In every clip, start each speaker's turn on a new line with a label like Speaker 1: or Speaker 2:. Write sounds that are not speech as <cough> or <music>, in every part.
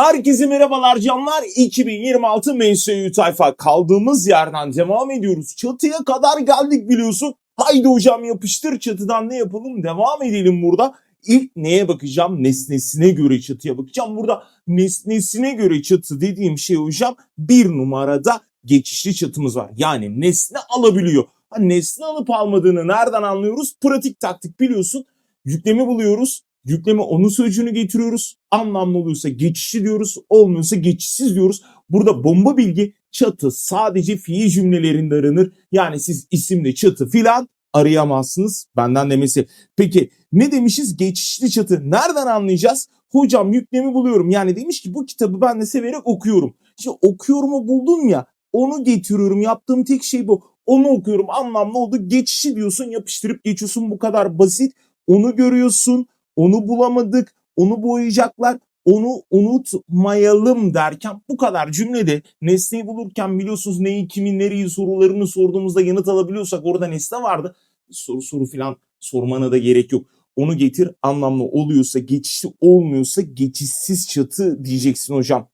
Speaker 1: Herkese merhabalar canlar. 2026 MSU tayfa kaldığımız yerden devam ediyoruz. Çatıya kadar geldik biliyorsun. Haydi hocam yapıştır çatıdan ne yapalım devam edelim burada. İlk neye bakacağım? Nesnesine göre çatıya bakacağım. Burada nesnesine göre çatı dediğim şey hocam bir numarada geçişli çatımız var. Yani nesne alabiliyor. Ha, nesne alıp almadığını nereden anlıyoruz? Pratik taktik biliyorsun. Yüklemi buluyoruz. Yükleme onun sözcüğünü getiriyoruz. Anlamlı oluyorsa geçişli diyoruz. Olmuyorsa geçişsiz diyoruz. Burada bomba bilgi çatı sadece fiil cümlelerinde aranır. Yani siz isimde çatı filan arayamazsınız. Benden demesi. Peki ne demişiz? Geçişli çatı. Nereden anlayacağız? Hocam yüklemi buluyorum. Yani demiş ki bu kitabı ben de severek okuyorum. İşte okuyorumu buldum ya onu getiriyorum. Yaptığım tek şey bu. Onu okuyorum. Anlamlı oldu. Geçişi diyorsun yapıştırıp geçiyorsun. Bu kadar basit. Onu görüyorsun. Onu bulamadık. Onu boyayacaklar. Onu unutmayalım derken bu kadar cümlede nesneyi bulurken biliyorsunuz neyi kimin nereyi sorularını sorduğumuzda yanıt alabiliyorsak orada nesne vardı. Soru soru filan sormana da gerek yok. Onu getir anlamlı oluyorsa geçişli olmuyorsa geçişsiz çatı diyeceksin hocam.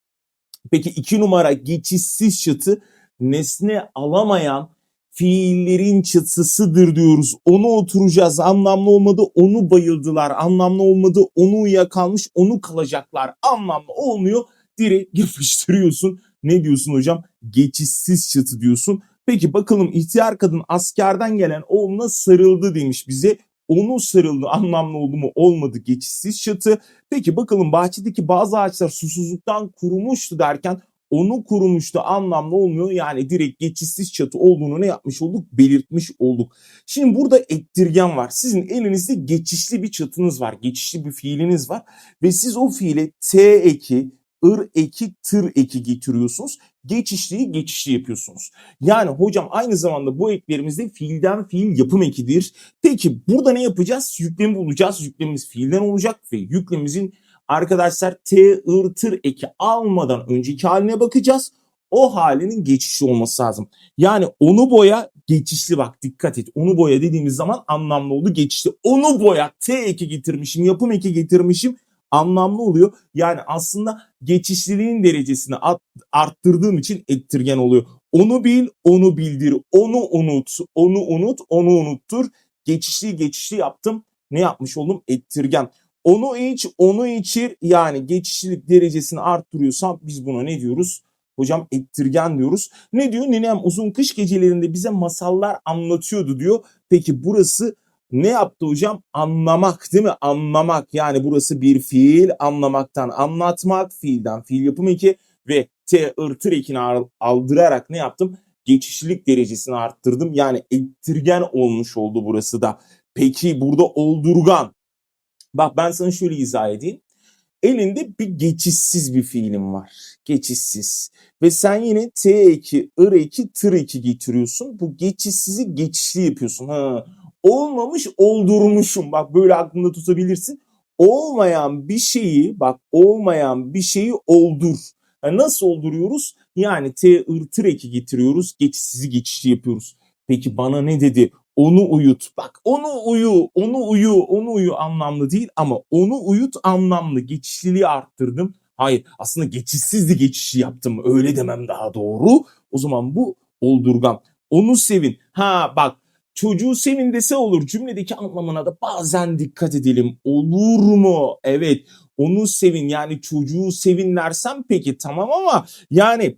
Speaker 1: Peki iki numara geçişsiz çatı nesne alamayan fiillerin çatısıdır diyoruz. Onu oturacağız anlamlı olmadı onu bayıldılar anlamlı olmadı onu uyuyakalmış onu kalacaklar anlamlı olmuyor direkt yapıştırıyorsun. Ne diyorsun hocam? Geçişsiz çatı diyorsun. Peki bakalım ihtiyar kadın askerden gelen oğluna sarıldı demiş bize. Onu sarıldı anlamlı oldu mu olmadı geçişsiz çatı. Peki bakalım bahçedeki bazı ağaçlar susuzluktan kurumuştu derken onu kurumuştu anlamlı olmuyor. Yani direkt geçişsiz çatı olduğunu ne yapmış olduk? Belirtmiş olduk. Şimdi burada ettirgen var. Sizin elinizde geçişli bir çatınız var. Geçişli bir fiiliniz var. Ve siz o fiile T eki, ır eki, tır eki getiriyorsunuz. Geçişliyi geçişli yapıyorsunuz. Yani hocam aynı zamanda bu eklerimizde fiilden fiil yapım ekidir. Peki burada ne yapacağız? Yüklemi bulacağız. Yüklemimiz fiilden olacak ve yüklemimizin arkadaşlar T, ır, tır eki almadan önceki haline bakacağız. O halinin geçişli olması lazım. Yani onu boya geçişli bak dikkat et. Onu boya dediğimiz zaman anlamlı oldu geçişli. Onu boya T eki getirmişim yapım eki getirmişim anlamlı oluyor. Yani aslında geçişliliğin derecesini arttırdığım için ettirgen oluyor. Onu bil, onu bildir, onu unut, onu unut, onu unuttur. Geçişli geçişli yaptım. Ne yapmış oldum? Ettirgen. Onu iç, onu içir. Yani geçişlilik derecesini arttırıyorsam biz buna ne diyoruz? Hocam ettirgen diyoruz. Ne diyor? Ninem uzun kış gecelerinde bize masallar anlatıyordu diyor. Peki burası ne yaptı hocam? Anlamak değil mi? Anlamak. Yani burası bir fiil. Anlamaktan anlatmak. Fiilden fiil yapımı iki. Ve T ırtır ekini al- aldırarak ne yaptım? Geçişlilik derecesini arttırdım. Yani ettirgen olmuş oldu burası da. Peki burada oldurgan. Bak ben sana şöyle izah edeyim. Elinde bir geçişsiz bir fiilim var. Geçişsiz. Ve sen yine T eki, ır eki, tır eki getiriyorsun. Bu geçişsizi geçişli yapıyorsun. Ha. Olmamış oldurmuşum. Bak böyle aklında tutabilirsin. Olmayan bir şeyi bak olmayan bir şeyi oldur. Ha, nasıl olduruyoruz? Yani T, ır, tır eki getiriyoruz. Geçişsizi geçişli yapıyoruz. Peki bana ne dedi? Onu uyut. Bak onu uyu, onu uyu, onu uyu anlamlı değil ama onu uyut anlamlı. Geçişliliği arttırdım. Hayır aslında geçişsizdi geçişi yaptım. Öyle demem daha doğru. O zaman bu oldurgan. Onu sevin. Ha bak çocuğu sevin dese olur. Cümledeki anlamına da bazen dikkat edelim. Olur mu? Evet. Onu sevin yani çocuğu sevin dersem peki tamam ama yani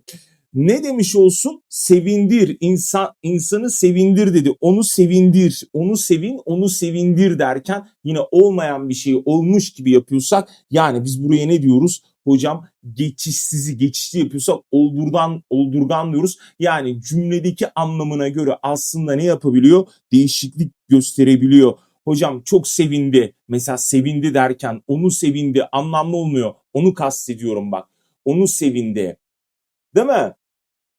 Speaker 1: ne demiş olsun? Sevindir. insan insanı sevindir dedi. Onu sevindir. Onu sevin, onu sevindir derken yine olmayan bir şey olmuş gibi yapıyorsak yani biz buraya ne diyoruz? Hocam geçişsizi geçişli yapıyorsak oldurgan oldurgan diyoruz. Yani cümledeki anlamına göre aslında ne yapabiliyor? Değişiklik gösterebiliyor. Hocam çok sevindi. Mesela sevindi derken onu sevindi anlamlı olmuyor. Onu kastediyorum bak. Onu sevindi. Değil mi?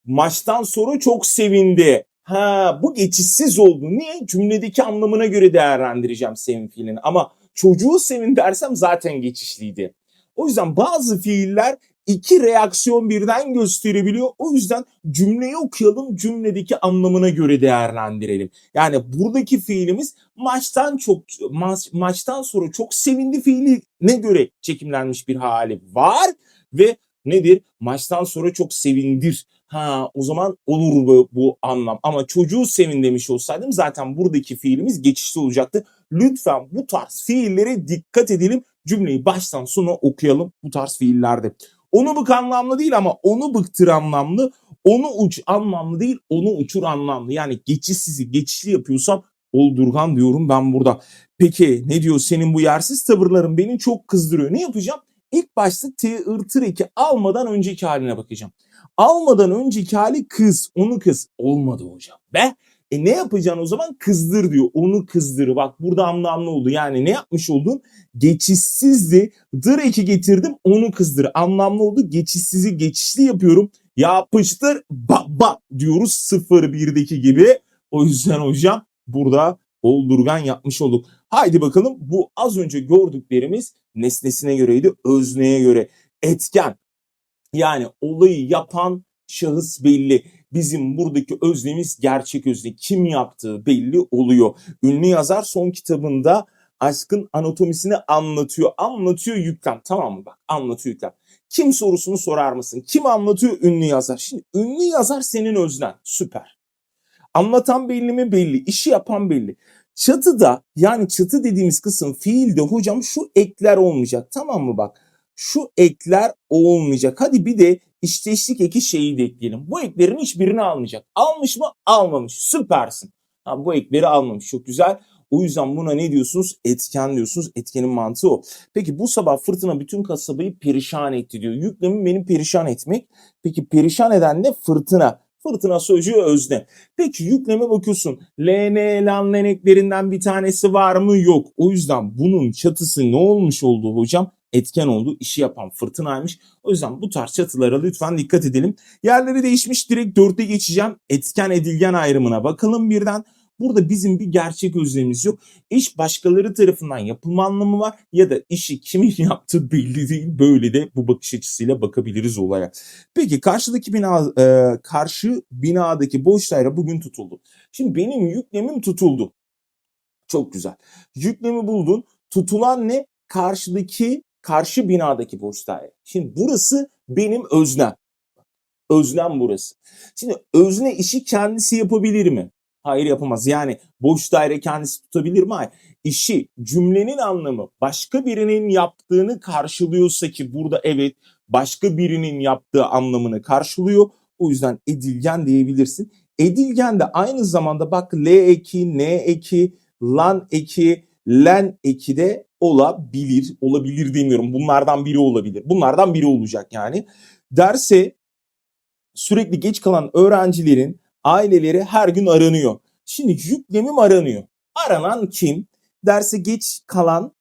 Speaker 1: Maçtan sonra çok sevindi. Ha bu geçişsiz oldu. Niye? Cümledeki anlamına göre değerlendireceğim sevin fiilini. Ama çocuğu sevin dersem zaten geçişliydi. O yüzden bazı fiiller iki reaksiyon birden gösterebiliyor. O yüzden cümleyi okuyalım, cümledeki anlamına göre değerlendirelim. Yani buradaki fiilimiz maçtan çok maç, maçtan sonra çok sevindi fiiline göre çekimlenmiş bir hali var ve nedir? Maçtan sonra çok sevindir. Ha o zaman olur bu, bu anlam. Ama çocuğu sevin demiş olsaydım zaten buradaki fiilimiz geçişli olacaktı. Lütfen bu tarz fiillere dikkat edelim. Cümleyi baştan sona okuyalım bu tarz fiillerde. Onu bık anlamlı değil ama onu bıktır anlamlı. Onu uç anlamlı değil, onu uçur anlamlı. Yani geçişsizi geçişli yapıyorsam oldurgan diyorum ben burada. Peki ne diyor senin bu yersiz tavırların beni çok kızdırıyor. Ne yapacağım? İlk başta T, ır, tır eki almadan önceki haline bakacağım. Almadan önceki hali kız, onu kız. Olmadı hocam. Be e ne yapacaksın o zaman? Kızdır diyor. Onu kızdır. Bak burada anlamlı oldu. Yani ne yapmış oldun? Geçişsizdi. Dır eki getirdim. Onu kızdır. Anlamlı oldu. Geçişsizi geçişli yapıyorum. Yapıştır. Ba ba diyoruz 0-1'deki gibi. O yüzden hocam burada oldurgan yapmış olduk. Haydi bakalım bu az önce gördüklerimiz nesnesine göreydi. Özneye göre etken. Yani olayı yapan şahıs belli. Bizim buradaki öznemiz gerçek özne. Kim yaptığı belli oluyor. Ünlü yazar son kitabında aşkın anatomisini anlatıyor. Anlatıyor yüklem. Tamam mı bak anlatıyor yüklem. Kim sorusunu sorar mısın? Kim anlatıyor? Ünlü yazar. Şimdi ünlü yazar senin öznen. Süper. Anlatan belli mi? Belli. İşi yapan belli. Çatıda yani çatı dediğimiz kısım fiilde hocam şu ekler olmayacak. Tamam mı bak? Şu ekler olmayacak. Hadi bir de işteşlik eki şeyi de ekleyelim. Bu eklerin hiçbirini almayacak. Almış mı? Almamış. Süpersin. Ha, bu ekleri almamış. Çok güzel. O yüzden buna ne diyorsunuz? Etken diyorsunuz. Etkenin mantığı o. Peki bu sabah fırtına bütün kasabayı perişan etti diyor. Yüklemim benim perişan etmek. Peki perişan eden ne? Fırtına. Fırtına sözcüğü özne. Peki yükleme bakıyorsun. LN lan eklerinden bir tanesi var mı? Yok. O yüzden bunun çatısı ne olmuş oldu hocam? Etken oldu. işi yapan fırtınaymış. O yüzden bu tarz çatılara lütfen dikkat edelim. Yerleri değişmiş. Direkt dörtte geçeceğim. Etken edilgen ayrımına bakalım birden. Burada bizim bir gerçek özlemimiz yok. İş başkaları tarafından yapılma anlamı var ya da işi kimin <laughs> yaptığı belli değil. Böyle de bu bakış açısıyla bakabiliriz olaya. Peki karşıdaki bina e, karşı binadaki boş daire bugün tutuldu. Şimdi benim yüklemim tutuldu. Çok güzel. Yüklemi buldun. Tutulan ne? Karşıdaki karşı binadaki boş daire. Şimdi burası benim öznem. Özlem burası. Şimdi özne işi kendisi yapabilir mi? Hayır yapamaz. Yani boş daire kendisi tutabilir mi? Hayır. İşi cümlenin anlamı başka birinin yaptığını karşılıyorsa ki burada evet başka birinin yaptığı anlamını karşılıyor. O yüzden edilgen diyebilirsin. Edilgen de aynı zamanda bak L eki, N eki, lan eki, len eki de olabilir. Olabilir demiyorum. Bunlardan biri olabilir. Bunlardan biri olacak yani. Derse sürekli geç kalan öğrencilerin aileleri her gün aranıyor. Şimdi yüklemim aranıyor. Aranan kim? Derse geç kalan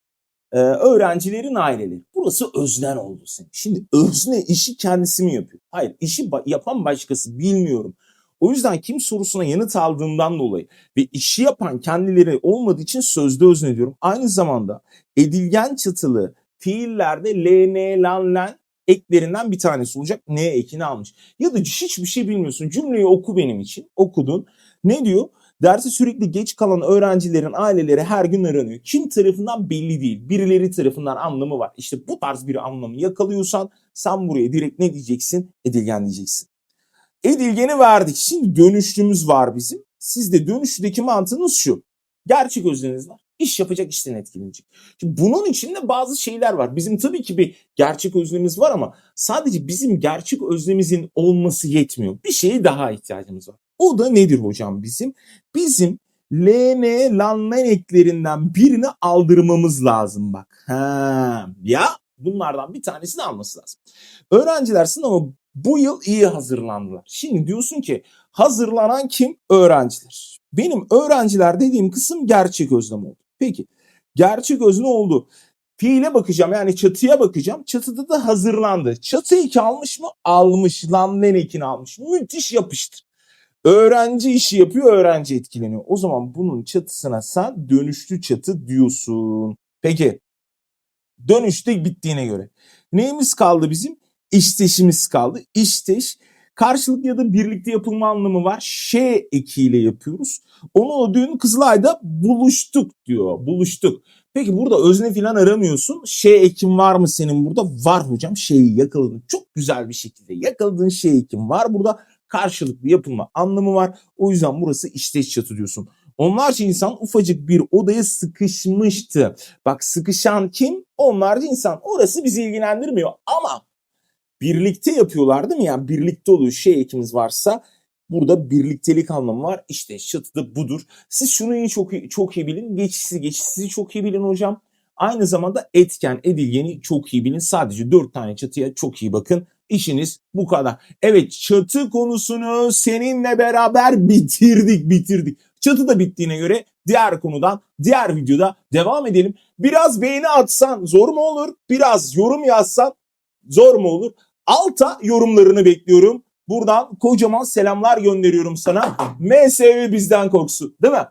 Speaker 1: e, öğrencilerin aileleri. Burası öznen oldu senin. Şimdi özne işi kendisi mi yapıyor? Hayır işi ba- yapan başkası bilmiyorum. O yüzden kim sorusuna yanıt aldığından dolayı ve işi yapan kendileri olmadığı için sözde özne diyorum. Aynı zamanda edilgen çatılı fiillerde ln, lan, len eklerinden bir tanesi olacak. N ekini almış. Ya da hiçbir şey bilmiyorsun. Cümleyi oku benim için. Okudun. Ne diyor? Dersi sürekli geç kalan öğrencilerin aileleri her gün aranıyor. Kim tarafından belli değil. Birileri tarafından anlamı var. İşte bu tarz bir anlamı yakalıyorsan sen buraya direkt ne diyeceksin? Edilgen diyeceksin. Edilgeni verdik. Şimdi dönüşlümüz var bizim. Sizde dönüşteki mantığınız şu. Gerçek özleriniz var. İş yapacak işten etkilenecek. Şimdi bunun içinde bazı şeyler var. Bizim tabii ki bir gerçek özlemimiz var ama sadece bizim gerçek özlemimizin olması yetmiyor. Bir şeye daha ihtiyacımız var. O da nedir hocam bizim? Bizim LN lanmen eklerinden birini aldırmamız lazım bak. Ha, ya bunlardan bir tanesini alması lazım. Öğrenciler sınava bu yıl iyi hazırlandılar. Şimdi diyorsun ki hazırlanan kim? Öğrenciler. Benim öğrenciler dediğim kısım gerçek özlem oldu. Peki gerçek özne oldu. Fiile bakacağım yani çatıya bakacağım. Çatıda da hazırlandı. Çatı eki almış mı? Almış. Lamlen ekini almış. Müthiş yapıştır. Öğrenci işi yapıyor, öğrenci etkileniyor. O zaman bunun çatısına sen dönüşlü çatı diyorsun. Peki dönüşte bittiğine göre. Neyimiz kaldı bizim? İşteşimiz kaldı. İşteş karşılıklı ya da birlikte yapılma anlamı var. Ş ekiyle yapıyoruz. Onu o dün Kızılay'da buluştuk diyor. Buluştuk. Peki burada özne falan aramıyorsun. Şey ekim var mı senin burada? Var hocam. Şeyi yakaladın. Çok güzel bir şekilde yakaladığın şey ekim var. Burada karşılıklı yapılma anlamı var. O yüzden burası işteş çatı diyorsun. Onlarca insan ufacık bir odaya sıkışmıştı. Bak sıkışan kim? Onlarca insan. Orası bizi ilgilendirmiyor ama birlikte yapıyorlar değil mi? Yani birlikte oluyor. Şey ekimiz varsa burada birliktelik anlamı var. İşte çatıda budur. Siz şunu iyi çok çok iyi bilin. Geçişsiz geçişsizi çok iyi bilin hocam. Aynı zamanda etken edilgeni çok iyi bilin. Sadece 4 tane çatıya çok iyi bakın. İşiniz bu kadar. Evet çatı konusunu seninle beraber bitirdik bitirdik. Çatı da bittiğine göre diğer konudan diğer videoda devam edelim. Biraz beğeni atsan zor mu olur? Biraz yorum yazsan zor mu olur? Alta yorumlarını bekliyorum. Buradan kocaman selamlar gönderiyorum sana. MSV bizden korksun değil mi?